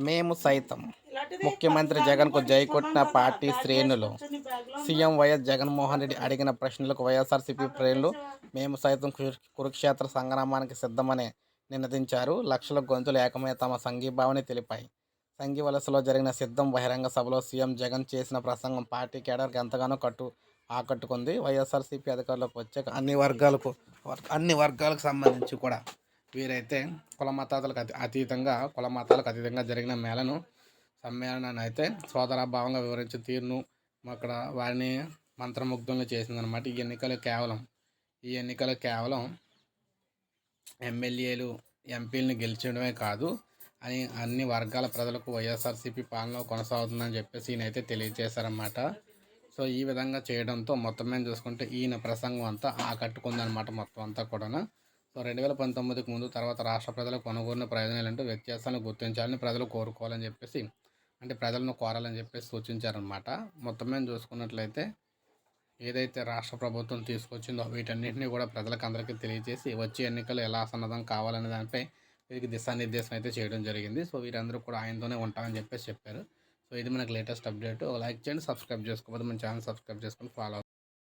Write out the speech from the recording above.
మేము సైతం. ముఖ్యమంత్రి జగన్కు జై కొట్టిన పార్టీ శ్రేణులు. సీఎం వైఎస్ జగన్మోహన్ రెడ్డి అడిగిన ప్రశ్నలకు వైఎస్ఆర్సీపీ శ్రేణులు మేము సైతం కురు- కురుక్షేత్ర సంగ్రామానికి సిద్ధమని నినదించారు. లక్షల గొంతులు ఏకమై తమ సంఘీభావాన్ని తెలిపాయి. సంఘీ వలసలో జరిగిన సిద్ధం బహిరంగ సభలో సీఎం జగన్ చేసిన ప్రసంగం పార్టీ కేడర్కి ఎంతగానో కట్టు ఆకట్టుకుంది. వైఎస్ఆర్సీపీ అధికారులకు వచ్చాక అన్ని వర్గాలకు వర్- అన్ని వర్గాలకు సంబంధించి కూడా వీరైతే కుల మతాలకు అతి అతీతంగా కుల మతాలకు అతీతంగా జరిగిన మేళను సమ్మేళనాన్ని అయితే సోదరాభావంగా వివరించిన తీరును అక్కడ వారిని మంత్రముగ్ధంగా చేసిందనమాట ఈ ఎన్నికలు కేవలం ఈ ఎన్నికలు కేవలం ఎమ్మెల్యేలు ఎంపీలను గెలిచడమే కాదు అని అన్ని వర్గాల ప్రజలకు వైఎస్ఆర్సీపీ పాలన కొనసాగుతుందని చెప్పేసి ఈయనైతే తెలియజేశారన్నమాట. సో ఈ విధంగా చేయడంతో మొత్తం మీద చూసుకుంటే ఈయన ప్రసంగం అంతా ఆకట్టుకుందనమాట మొత్తం అంతా కూడా సో రెండు వేల పంతొమ్మిదికి ముందు తర్వాత రాష్ట్ర ప్రజలకు కొనుగోలు ప్రయోజనాలు అంటూ వ్యత్యాసాలను గుర్తించాలని ప్రజలు కోరుకోవాలని చెప్పేసి అంటే ప్రజలను కోరాలని చెప్పేసి సూచించారనమాట మొత్తం మీద చూసుకున్నట్లయితే ఏదైతే రాష్ట్ర ప్రభుత్వం తీసుకొచ్చిందో వీటన్నింటినీ కూడా ప్రజలకు అందరికీ తెలియజేసి వచ్చే ఎన్నికలు ఎలా సన్నద్ధం కావాలనే దానిపై వీరికి దిశానిర్దేశం అయితే చేయడం జరిగింది. సో వీరందరూ కూడా ఆయనతోనే ఉంటామని చెప్పేసి చెప్పారు. సో ఇది మనకు లేటెస్ట్ అప్డేట్. లైక్ చేయండి సబ్స్క్రైబ్ చేసుకోకపోతే మన ఛానల్ సబ్స్క్రైబ్ చేసుకొని ఫాలో